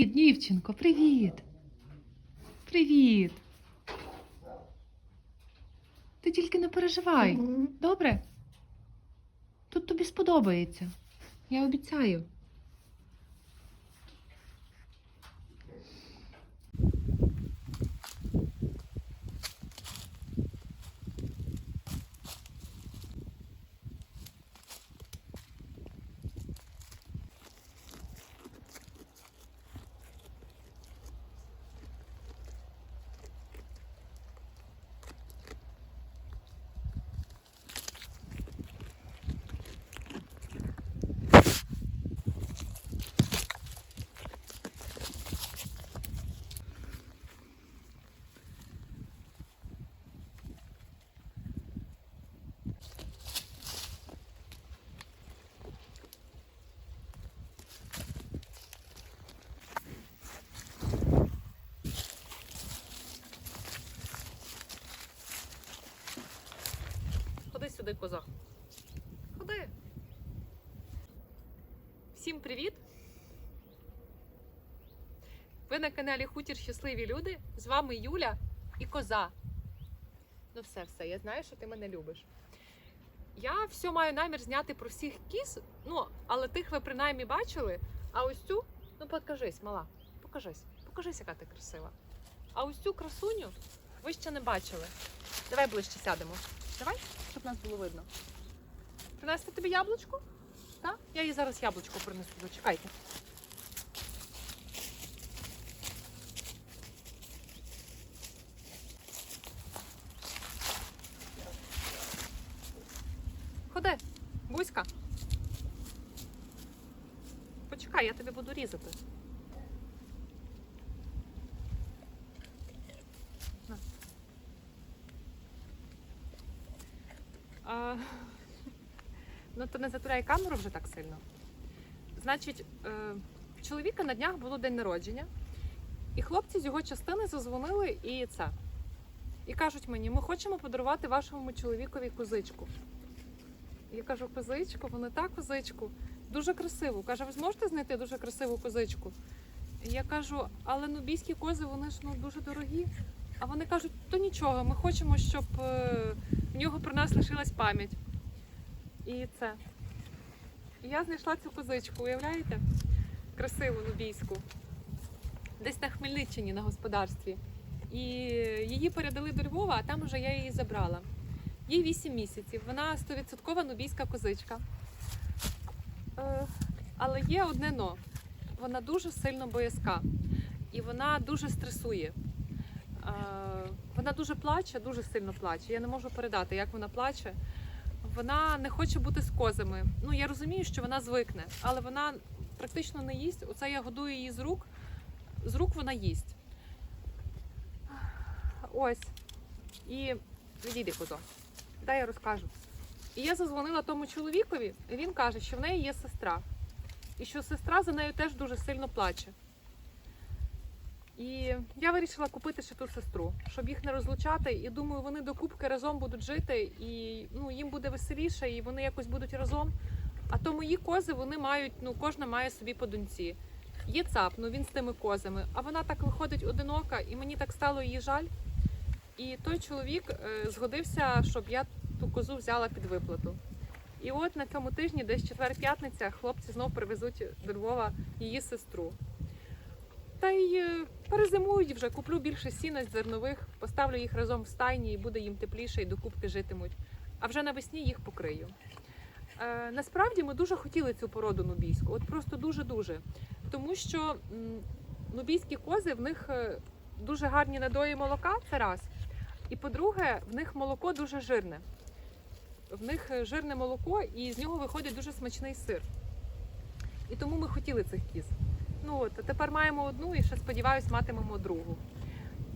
Привіт, дівчинко, привіт. Привіт. Ти тільки не переживай. Добре? Тут тобі сподобається. Я обіцяю. Ходи коза. Ходи. Всім привіт! Ви на каналі Хутір Щасливі люди. З вами Юля і коза. Ну, все, все, я знаю, що ти мене любиш. Я все маю намір зняти про всіх кіз, ну, але тих ви принаймні бачили. А ось цю, ну покажись, мала, покажись, покажись, яка ти красива. А ось цю красуню ви ще не бачили. Давай ближче сядемо. Давай, щоб нас було видно. Принести тобі яблучко? Так? Я їй зараз яблучко принесу. Зачекайте. Ходи, Буська. Почекай, я тобі буду різати. На. Ну, то не затуляй камеру вже так сильно. Значить, е, в чоловіка на днях було день народження, і хлопці з його частини зазвонили і це. І кажуть мені, ми хочемо подарувати вашому чоловікові козичку. Я кажу, козичку, вони так козичку. Дуже красиву. Каже, ви зможете знайти дуже красиву козичку? Я кажу, але нубійські кози вони ж ну дуже дорогі. А вони кажуть, то нічого, ми хочемо, щоб е, в нього про нас лишилась пам'ять. І це. Я знайшла цю козичку, уявляєте? Красиву нубійську. Десь на Хмельниччині на господарстві. І її передали до Львова, а там уже я її забрала. Їй 8 місяців. Вона 100% нубійська козичка. Е, але є одне но. Вона дуже сильно боязка. І вона дуже стресує. Е, Вона дуже плаче, дуже сильно плаче. Я не можу передати, як вона плаче. Вона не хоче бути з козами. Ну, я розумію, що вона звикне, але вона практично не їсть. Оце я годую її з рук. З рук вона їсть. Ось. І відійди, козо. Дай я розкажу. І я зазвонила тому чоловікові, і він каже, що в неї є сестра. І що сестра за нею теж дуже сильно плаче. І я вирішила купити ще ту сестру, щоб їх не розлучати. І думаю, вони до кубки разом будуть жити, і ну, їм буде веселіше, і вони якось будуть разом. А то мої кози вони мають, ну кожна має собі по доньці. Є цап, ну він з тими козами. А вона так виходить одинока, і мені так стало її жаль. І той чоловік е, згодився, щоб я ту козу взяла під виплату. І от на цьому тижні, десь четвер-п'ятниця, хлопці знов привезуть до Львова її сестру. Та й е, перезимують вже, куплю більше сіна зернових, поставлю їх разом в стайні і буде їм тепліше і до кубки житимуть. А вже навесні їх покрию. Е, насправді ми дуже хотіли цю породу нубійську, от просто дуже-дуже. Тому що нубійські кози в них е, дуже гарні надої молока, це раз. І по-друге, в них молоко дуже жирне. В них е, жирне молоко, і з нього виходить дуже смачний сир. І тому ми хотіли цих кіз. Ну от, тепер маємо одну і ще сподіваюсь, матимемо другу.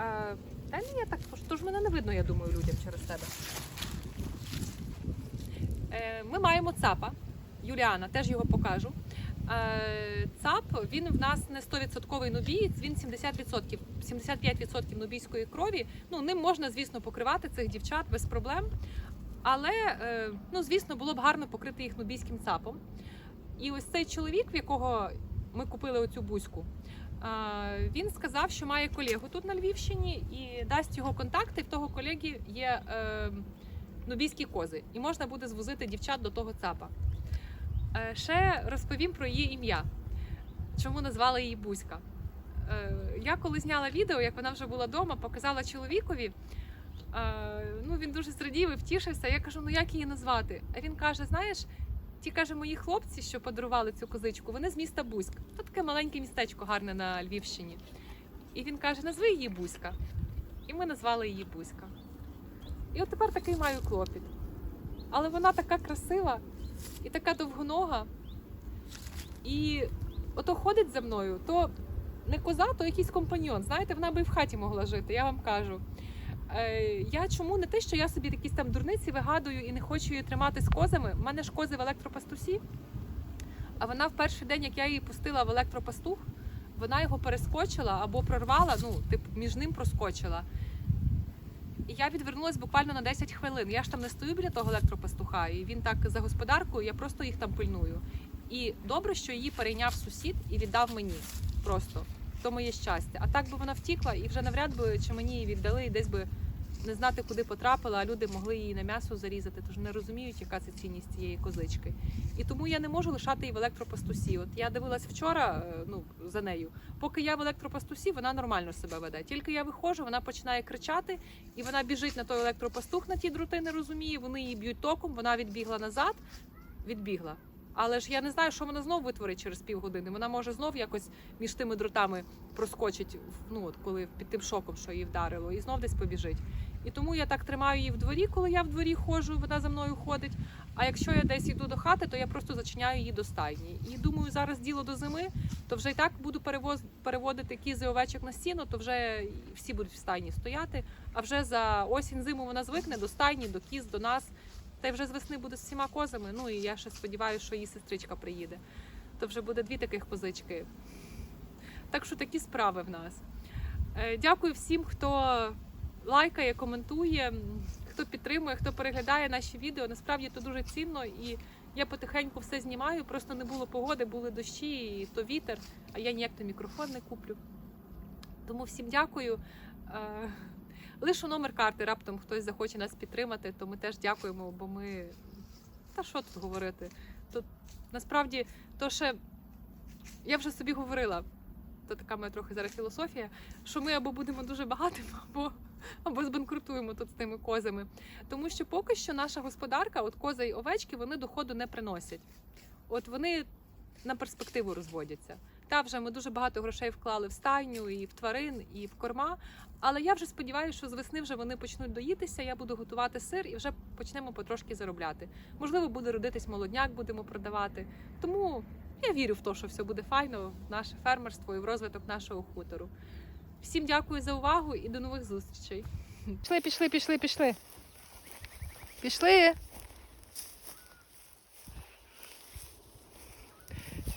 Е, та ні, так, тож мене не видно, я думаю, людям через тебе. Е, ми маємо цапа, Юліана, теж його покажу. Е, Цап, він в нас не 100% нубієць, він 70%, 75% нубійської крові. Ну, ним можна, звісно, покривати цих дівчат без проблем. Але, е, ну, звісно, було б гарно покрити їх нубійським цапом. І ось цей чоловік, в якого ми купили оцю бузьку, Він сказав, що має колегу тут на Львівщині і дасть його контакти. В того колеги є е, нубійські кози, і можна буде звозити дівчат до того цапа. Е, Ще розповім про її ім'я. Чому назвали її Бузька? Е, Я коли зняла відео, як вона вже була вдома, показала чоловікові. Ну, він дуже зрадів і втішився. Я кажу, ну як її назвати? А він каже: знаєш, ті каже, мої хлопці, що подарували цю козичку, вони з міста Бузьк. Це таке маленьке містечко гарне на Львівщині. І він каже: назви її Бузька. І ми назвали її Бузька. І от тепер такий маю клопіт. Але вона така красива і така довгонога. І ото ходить за мною, то не коза, то якийсь компаньйон. Знаєте, вона би в хаті могла жити, я вам кажу. Е, я чому не те, що я собі якісь там дурниці вигадую і не хочу її тримати з козами. У мене ж кози в електропастусі, а вона в перший день, як я її пустила в електропастух, вона його перескочила або прорвала, ну, типу, між ним проскочила. І я відвернулася буквально на 10 хвилин. Я ж там не стою біля того електропастуха, і він так за господаркою, я просто їх там пильную. І добре, що її перейняв сусід і віддав мені просто. То моє щастя. А так би вона втікла, і вже навряд би чи мені її віддали, і десь би не знати, куди потрапила, а люди могли її на м'ясо зарізати, тож не розуміють, яка це цінність цієї козички. І тому я не можу лишати її в електропастусі. От я дивилась вчора е, ну, за нею. Поки я в електропастусі, вона нормально себе веде. Тільки я виходжу, вона починає кричати, і вона біжить на той електропастух, на ті дроти не розуміє. Вони її б'ють током, вона відбігла назад, відбігла. Але ж я не знаю, що вона знов витворить через півгодини. Вона може знов якось між тими дротами проскочить, ну от коли під тим шоком, що її вдарило, і знов десь побіжить. І тому я так тримаю її в дворі, коли я в дворі ходжу, вона за мною ходить. А якщо я десь йду до хати, то я просто зачиняю її до стайні. І думаю, зараз діло до зими, то вже і так буду перевоз, переводити кізи овечок на стіну, то вже всі будуть в стайні стояти. А вже за осінь зиму вона звикне до стайні, до кіз, до нас. Та й вже з весни буде з всіма козами. Ну і я ще сподіваюся, що її сестричка приїде. То вже буде дві таких козички. Так що такі справи в нас. Е, Дякую всім, хто лайкає, коментує, хто підтримує, хто переглядає наші відео. Насправді це дуже цінно і я потихеньку все знімаю. Просто не було погоди, були дощі, і то вітер, а я ніяк то мікрофон не куплю. Тому всім дякую. Е, Лишу номер карти, раптом хтось захоче нас підтримати, то ми теж дякуємо, бо ми. Та що тут говорити? Тут насправді то ще я вже собі говорила, то така моя трохи зараз філософія, що ми або будемо дуже багатими, або, або збанкрутуємо тут з тими козами. Тому що поки що наша господарка, от кози і овечки, вони доходу не приносять. От вони на перспективу розводяться. Та вже ми дуже багато грошей вклали в стайню, і в тварин, і в корма. Але я вже сподіваюся, що з весни вже вони почнуть доїтися. Я буду готувати сир і вже почнемо потрошки заробляти. Можливо, буде родитись молодняк, будемо продавати. Тому я вірю в те, що все буде файно в наше фермерство і в розвиток нашого хутору. Всім дякую за увагу і до нових зустрічей. Пішли, пішли, пішли, пішли. Пішли.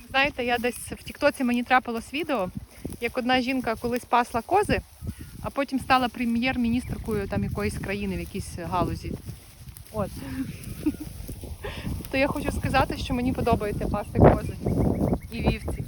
Знаєте, я десь в Тіктоці мені трапилось відео, як одна жінка колись пасла кози, а потім стала прем'єр-міністркою там якоїсь країни в якійсь галузі. От. То я хочу сказати, що мені подобається пасти кози і вівці.